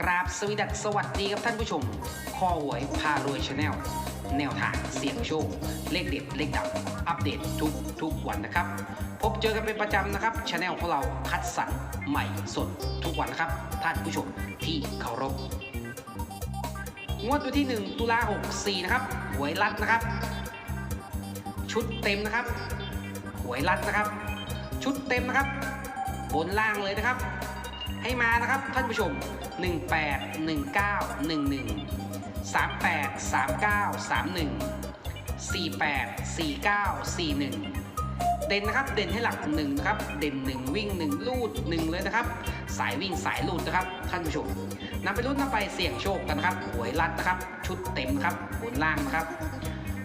กราบสวีดัสสวัสดีครับท่านผู้ชม ข้อหวยพารวยชาแนลแนวทางเสี่ยงโชค เลขเด็ด เลขดับ อัปเดตทุกทุกวันนะครับ พบเจอกันเป็นประจำนะครับชาแนลของเราคัดสรรใหม่สดทุกวันนะครับ ท่านผู้ชมที่เคารพงวดวันที่ 1 ตุลา64 นะครับ หวยรัดนะครับ ชุดเต็มนะครับ หวยรัดนะครับ ชุดเต็มนะครับ บนล่างเลยนะครับ ให้มานะครับท่านผู้ชม 18 19 11 38 39 31 48 49 41 เด่นนะครับเด่นให้หลักหนึ่งนะครับเด่นหนึ่งวิ่งหนึ่งลูดหนึ่งเลยนะครับ สายวิ่งสายลูดนะครับท่านผู้ชมนำไปรุ่นนำไปเสี่ยงโชคกันนะครับหวยรัดนะครับ ชุดเต็มครับบนล่างนะครับ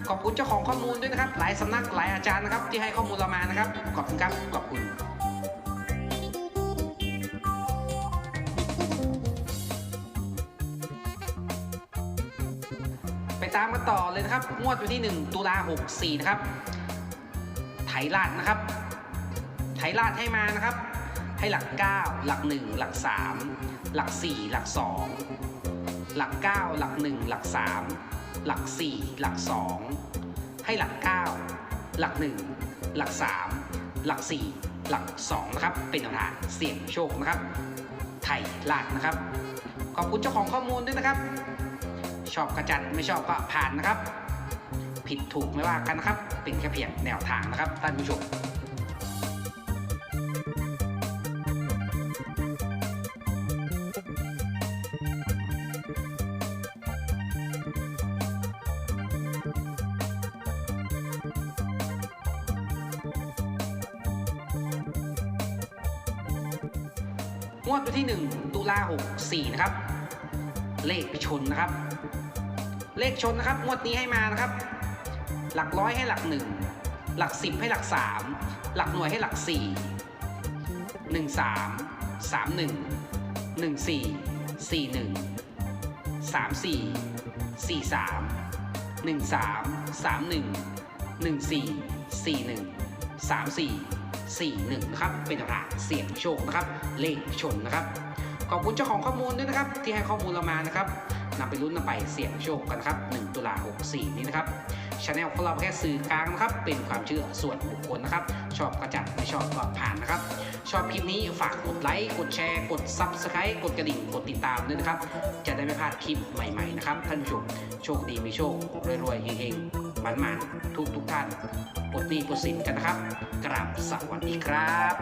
ขอบคุณเจ้าของข้อมูลด้วยนะครับ หลายสำนักหลายอาจารย์นะครับ ที่ให้ข้อมูลเรามานะครับ ขอบคุณครับ ขอบคุณ ตามกันต่อเลยนะครับ งวดวันที่ 1 ตุลา64 นะครับ ไถลาดนะครับ ไถลาดให้มานะครับ ให้หลัก 9 หลัก 1 หลัก 3 หลัก 4 หลัก 2 หลัก 9 หลัก 1 หลัก 3 หลัก 4 หลัก 2 ให้หลัก 9 หลัก 1 หลัก 3 หลัก 4 หลัก 2 นะครับ เป็นแนวทางเสี่ยงโชคนะครับ ไถลาดนะครับ ขอบคุณเจ้าของข้อมูลด้วยนะครับ ชอบกระจัดไม่ชอบก็ผ่านนะครับ ผิดถูกไม่ว่ากันนะครับ เป็นแค่เพียงแนวทางนะครับท่านผู้ชมงวดวันที่ 1 ตุลา64 นะครับ เลขชนนะครับ เลขชนนะครับ งวดนี้ให้มานะครับ หลักร้อยให้หลักหนึ่งหลักสิบให้หลักสามหลักหน่วยให้หลักสี่หนึ่งสามสามหนึ่งหนึ่งสี่สี่หนึ่งสามสี่สี่สามหนึ่งสามสามหนึ่งหนึ่งสี่สี่หนึ่งสามสี่สี่หนึ่งนะครับ เป็นแนวทางเสี่ยงโชคนะครับ เลขชนนะครับ ขอบคุณเจ้าของข้อมูลด้วยนะครับ ที่ให้ข้อมูลเรามานะครับ นำไปลุ้นนำไปเสี่ยงโชคกันครับ 1 ตุลา64 นี้นะครับช anel ของเราแค่สื่อกลางนะครับ เป็นความเชื่อส่วนบุคคลนะครับ ชอบกระจัดไม่ชอบก็ผ่านนะครับ ชอบคลิปนี้ฝากกดไลค์ กดแชร์ กด Subscribe กดกระดิ่ง กดติดตามด้วยนะครับ จะได้ไม่พลาดคลิปใหม่ๆนะครับท่านผู้ชมโชคดีมีโชครวยๆเฮงๆมันๆทุกทุกๆท่านปลดหนี้ปลดสินกันนะครับ กราบสวัสดีครับ